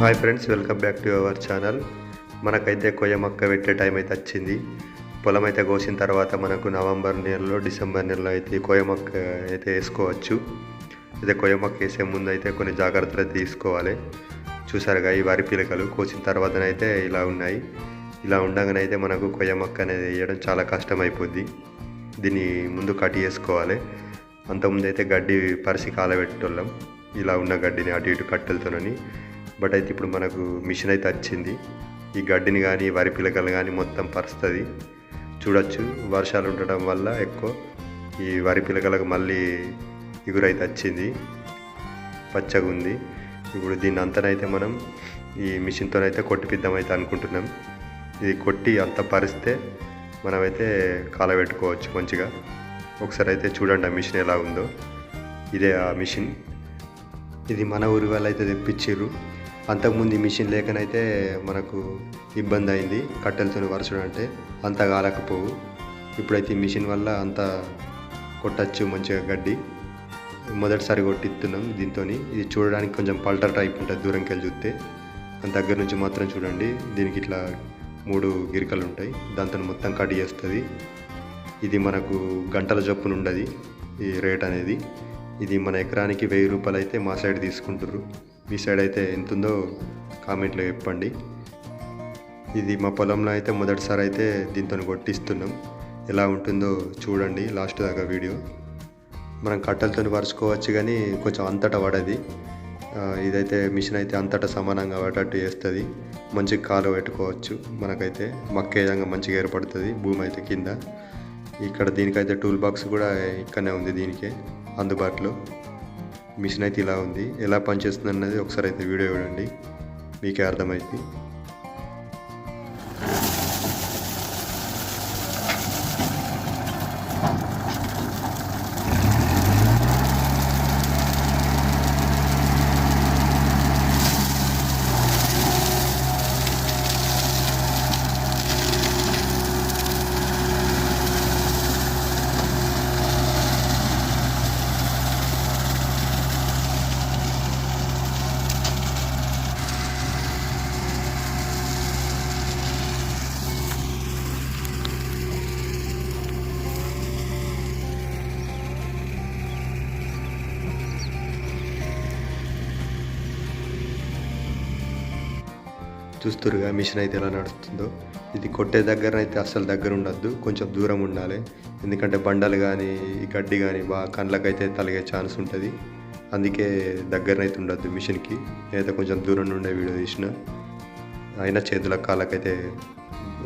Hi friends welcome back to our channel మనకైతే కొయ్య మొక్క పెట్టే టైం అయితే వచ్చింది. పొలం అయితే కోసిన తర్వాత మనకు నవంబర్ నెలలో డిసెంబర్ నెలలో అయితే కొయ్య మొక్క అయితే వేసుకోవచ్చు. అయితే కొయ్య మొక్క వేసే ముందు అయితే కొన్ని జాగ్రత్తలు తీసుకోవాలి. చూసారుగా ఈ వరి పిలకలు కోసిన తర్వాతనైతే ఇలా ఉన్నాయి. ఇలా ఉండగానైతే మనకు కొయ్య మొక్క అనేది వేయడం చాలా కష్టం అయిపోద్ది దీన్ని ముందు కట్ చేసుకోవాలి. అంతకుముందు అయితే గడ్డి పరిసి కాలబెట్టేటోళ్ళం. ఇలా ఉన్న గడ్డిని అటు ఇటు కట్టెలతోనని బట్ అయితే ఇప్పుడు మనకు మిషన్ అయితే వచ్చింది. ఈ గడ్డిని కానీ వరి పిలకలు కానీ మొత్తం పరుస్తుంది. చూడొచ్చు వర్షాలు ఉండటం వల్ల ఎక్కువ ఈ వరి పిలకలకు మళ్ళీ ఇగురైతే వచ్చింది. పచ్చగా ఉంది. ఇప్పుడు దీన్ని అంతనైతే మనం ఈ మిషన్తోనైతే కొట్టిపిద్దామైతే అనుకుంటున్నాం. ఇది కొట్టి అంత పరిస్తే మనమైతే కాలబెట్టుకోవచ్చు మంచిగా. ఒకసారి అయితే చూడండి ఆ మిషన్ ఎలా ఉందో. ఇదే ఆ మిషన్. ఇది మన ఊరి వాళ్ళు అయితే తెప్పించారు అంతకుముందు ఈ మిషన్ లేకనైతే మనకు ఇబ్బంది అయింది కట్టెలతో వరచడం అంటే అంత కాలకపోవు. ఇప్పుడైతే ఈ మిషన్ వల్ల అంత కొట్టచ్చు మంచిగా గడ్డి. మొదటిసారి కొట్టిస్తున్నాం దీంతో ఇది చూడడానికి కొంచెం పల్టర్ టైప్ ఉంటుంది దూరంకి వెళ్ళి చూస్తే దగ్గర నుంచి మాత్రం చూడండి. దీనికి ఇట్లా మూడు గిరికలు ఉంటాయి. దాంతో మొత్తం కట్ చేస్తుంది. ఇది మనకు గంటల చొప్పున ఉండదు ఈ రేట్ అనేది. ఇది మన ఎకరానికి వెయ్యి రూపాయలు అయితే మా సైడ్ తీసుకుంటారు మీ సైడ్ అయితే ఎంత ఉందో కామెంట్లో చెప్పండి. ఇది మా పొలంలో అయితే మొదటిసారి అయితే దీంతో కొట్టిస్తున్నాం. ఎలా ఉంటుందో చూడండి లాస్ట్ దాకా వీడియో. మనం కట్టెలతో పరుచుకోవచ్చు కానీ కొంచెం అంతటా పడది. ఇదైతే మిషన్ అయితే అంతటా సమానంగా పడేటట్టు చేస్తుంది. మంచి కాలు పెట్టుకోవచ్చు మనకైతే. మక్కే విధంగా మంచిగా ఏర్పడుతుంది భూమి అయితే కింద. ఇక్కడ దీనికైతే టూల్ బాక్స్ కూడా ఇక్కడనే ఉంది దీనికే అందుబాటులో. మిషన్ అయితే ఇలా ఉంది. ఎలా పనిచేస్తుంది అన్నది ఒకసారి అయితే వీడియో చూడండి. మీకే అర్థమైంది చూస్తురుగా మిషన్ అయితే ఎలా నడుస్తుందో. ఇది కొట్టే దగ్గర అయితే అస్సలు దగ్గర ఉండద్దు కొంచెం దూరం ఉండాలి. ఎందుకంటే బండలు కానీ ఈ గడ్డి కానీ బాగా కండ్లకైతే తలిగే ఛాన్స్ ఉంటుంది. అందుకే దగ్గరనైతే ఉండద్దు మిషన్కి. నేనైతే కొంచెం దూరం నుండే వీడియో తీసిన. అయినా చేతుల కాళ్ళకైతే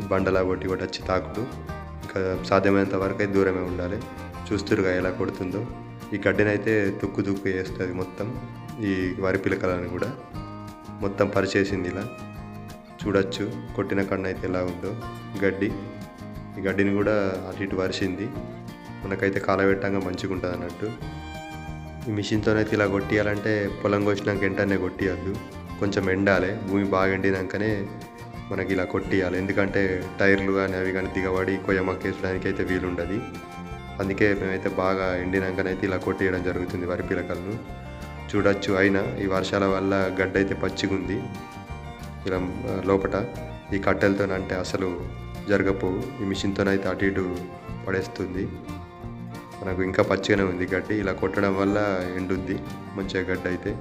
బండలా కొట్టి కూడా వచ్చి తాకుడు. ఇంకా సాధ్యమైనంత వరకు అయితే దూరమే ఉండాలి. చూస్తురుగా ఎలా కొడుతుందో. ఈ గడ్డిని అయితే తుక్కు తుక్కు వేస్తుంది మొత్తం. ఈ వరి పిలకలను కూడా. మొత్తం పరిచేసింది ఇలా. చూడొచ్చు. కొట్టిన కన్ను అయితే ఎలా ఉందో. గడ్డి. ఈ గడ్డిని కూడా అటు ఇటు వరిసింది మనకైతే కాలబెట్టంగా మంచిగా ఉంటుంది అన్నట్టు ఈ మిషన్తోనైతే ఇలా కొట్టియాలంటే పొలం కోసినాక వెంటనే కొట్టియద్దు. కొంచెం ఎండాలి. భూమి బాగా ఎండినాకనే మనకి ఇలా కొట్టియాలి. ఎందుకంటే టైర్లు కానీ అవి కానీ దిగబడి కొయ్యమక్కేసడానికి అయితే వీలుండదు. అందుకే మేమైతే బాగా ఎండినాకనైతే ఇలా కొట్టేయడం జరుగుతుంది వరి పిలకలను. చూడొచ్చు. అయినా ఈ వర్షాల వల్ల గడ్డ అయితే పచ్చిగా ఉంది ఇలా లోపట ఈ కట్టెలతో అంటే అసలు జరగపోవు. ఈ మిషన్తోనైతే అటు ఇటు పడేస్తుంది. మనకు ఇంకా పచ్చిగానే ఉంది గడ్డి. ఇలా కొట్టడం వల్ల ఎండుద్ది. మంచిగా గడ్డి అయితే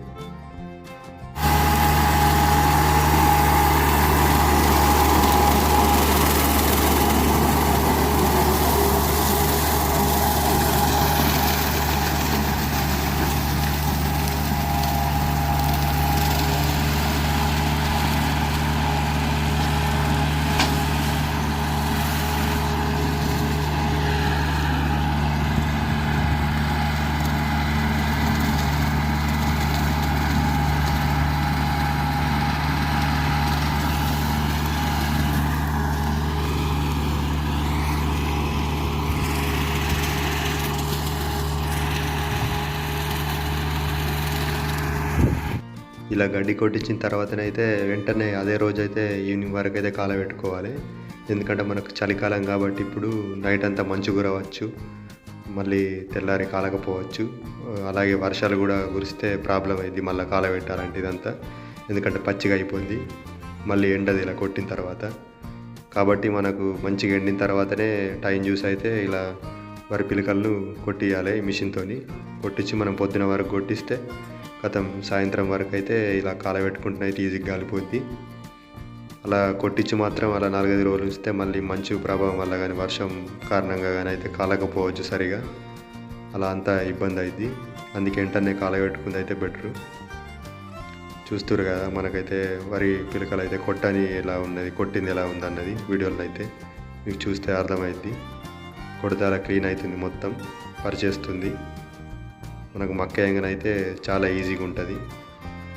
ఇలా గడ్డి కొట్టించిన తర్వాతనైతే వెంటనే అదే రోజు అయితే ఈవినింగ్ వరకు అయితే కాలబెట్టుకోవాలి. ఎందుకంటే మనకు చలికాలం కాబట్టి ఇప్పుడు నైట్ అంతా మంచు కురవచ్చు మళ్ళీ తెల్లారి కాలకపోవచ్చు. అలాగే వర్షాలు కూడా కురిస్తే ప్రాబ్లం అయింది మళ్ళీ కాల పెట్టాలంటే ఇదంతా. ఎందుకంటే పచ్చిగా అయిపోయింది. మళ్ళీ ఎండది ఇలా కొట్టిన తర్వాత. కాబట్టి మనకు మంచిగా ఎండిన తర్వాతనే టైం చూసి అయితే ఇలా వరి పిలకలను కొట్టియాలి మిషన్తోని. కొట్టించి మనం పొద్దున వరకు కొట్టిస్తే గతం సాయంత్రం వరకు అయితే ఇలా కాలబెట్టుకుంటున్న అయితే ఈజీగా కాలిపోద్ది అలా కొట్టించి మాత్రం అలా నాలుగైదు రోజులు ఉంచితే మళ్ళీ మంచు ప్రభావం వల్ల కానీ వర్షం కారణంగా కానీ అయితే కాలకపోవచ్చు సరిగా. అలా అంతా ఇబ్బంది అయింది అందుకే వెంటనే కాలబెట్టుకుంది అయితే బెటరు. చూస్తురు కదా మనకైతే వరి పిలకలు అయితే కొట్టని ఎలా ఉన్నది కొట్టింది ఎలా ఉంది అన్నది వీడియోలో అయితే మీకు చూస్తే అర్థమైంది కొడతారా క్లీన్ అవుతుంది మొత్తం పరిచేస్తుంది. మనకు మక్క వేయగానైతే చాలా ఈజీగా ఉంటుంది.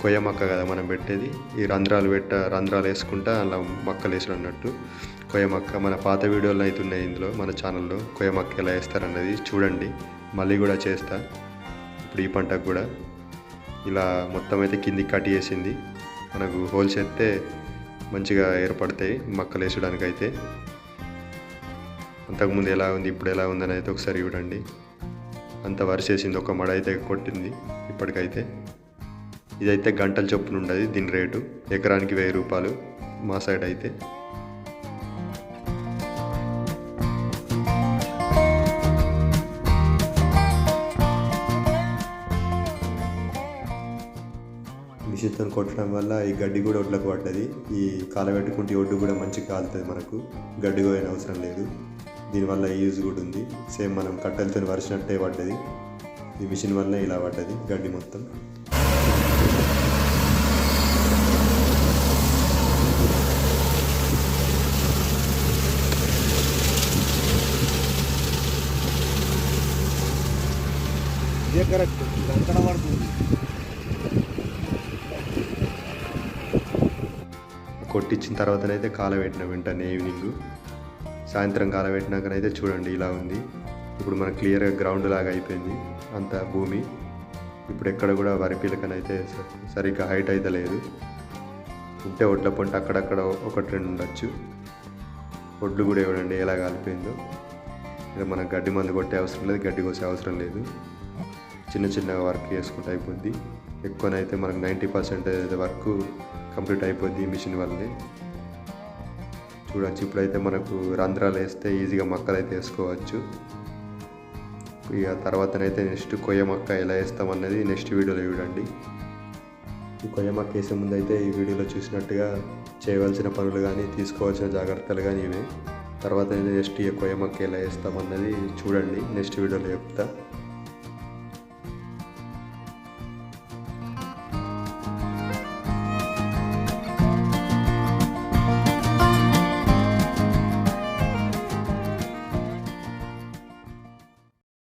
కొయ్య మక్క కదా మనం పెట్టేది. ఈ రంధ్రాలు పెట్ట రంధ్రాలు వేసుకుంటా అలా మక్కలు వేసుడు అన్నట్టు. కొయ్య మక్క మన పాత వీడియోలు అయితే ఉన్నాయి ఇందులో మన ఛానల్లో కొయ్య మక్క ఎలా వేస్తారన్నది చూడండి. మళ్ళీ కూడా చేస్తా. ఇప్పుడు ఈ పంటకు కూడా. ఇలా మొత్తం అయితే కిందికి కట్ చేసింది. మనకు హోల్స్ ఎత్తే మంచిగా ఏర్పడతాయి మక్కలు వేసడానికైతే. అంతకుముందు ఎలా ఉంది ఇప్పుడు ఎలా ఉందని అయితే ఒకసారి చూడండి. అంత వరిసేసింది. ఒక మడ అయితే కొట్టింది ఇప్పటికైతే. ఇదైతే గంటల చొప్పున ఉండదు దీని రేటు. ఎకరానికి వెయ్యి రూపాయలు మా సైడ్ అయితే. మిషన్తో కొట్టడం వల్ల ఈ గడ్డి కూడా ఒడ్లకు పడ్డది. ఈ కాలబెట్టుకుంటే ఒడ్డు కూడా మంచిగా కాలుతుంది మనకు. గడ్డి కోయని అవసరం లేదు. దీనివల్ల యూజ్ కూడా ఉంది. సేమ్ మనం కట్టెలతో వరిచినట్టే పడ్డది. ఈ మిషన్ వల్ల ఇలా పడ్డది గడ్డి మొత్తం. కరెక్ట్. కొట్టించిన తర్వాతనైతే కాలబెట్టిన వెంటనే ఈవినింగ్. సాయంత్రం కాలబెట్టినాకనైతే చూడండి ఇలా ఉంది. ఇప్పుడు మనకు క్లియర్గా గ్రౌండ్ లాగా అయిపోయింది అంత భూమి. ఇప్పుడు ఎక్కడ కూడా వరి పిలకనైతే సరిగ్గా హైట్ అయితే లేదు. ఉంటే ఒడ్ల పంట అక్కడక్కడ ఒకటి రెండు ఉండొచ్చు. ఒడ్లు కూడా ఇవ్వడండి ఎలా కాలిపోయిందో. ఇక మనకు గడ్డి మందు కొట్టే అవసరం లేదు గడ్డి కోసే అవసరం లేదు. చిన్న చిన్నగా వర్క్ చేసుకుంటే అయిపోద్ది. ఎక్కువనైతే మనకు నైంటీ పర్సెంట్ వర్క్ కంప్లీట్ అయిపోద్ది మిషన్ వల్లనే చూడవచ్చు ఇప్పుడైతే మనకు రంధ్రాలు వేస్తే ఈజీగా మొక్కలు అయితే వేసుకోవచ్చు. ఇక తర్వాతనైతే నెక్స్ట్ కొయ్య మొక్క ఎలా వేస్తామన్నది నెక్స్ట్ వీడియోలో చూడండి. ఈ కొయ్య మొక్క వేసే ముందు అయితే ఈ వీడియోలో చూసినట్టుగా చేయవలసిన పనులు కానీ తీసుకోవాల్సిన జాగ్రత్తలు కానీ ఇవే. తర్వాత అయితే నెక్స్ట్ ఈ కొయ్య మొక్క ఎలా వేస్తామన్నది చూడండి. నెక్స్ట్ వీడియోలో చెప్తా.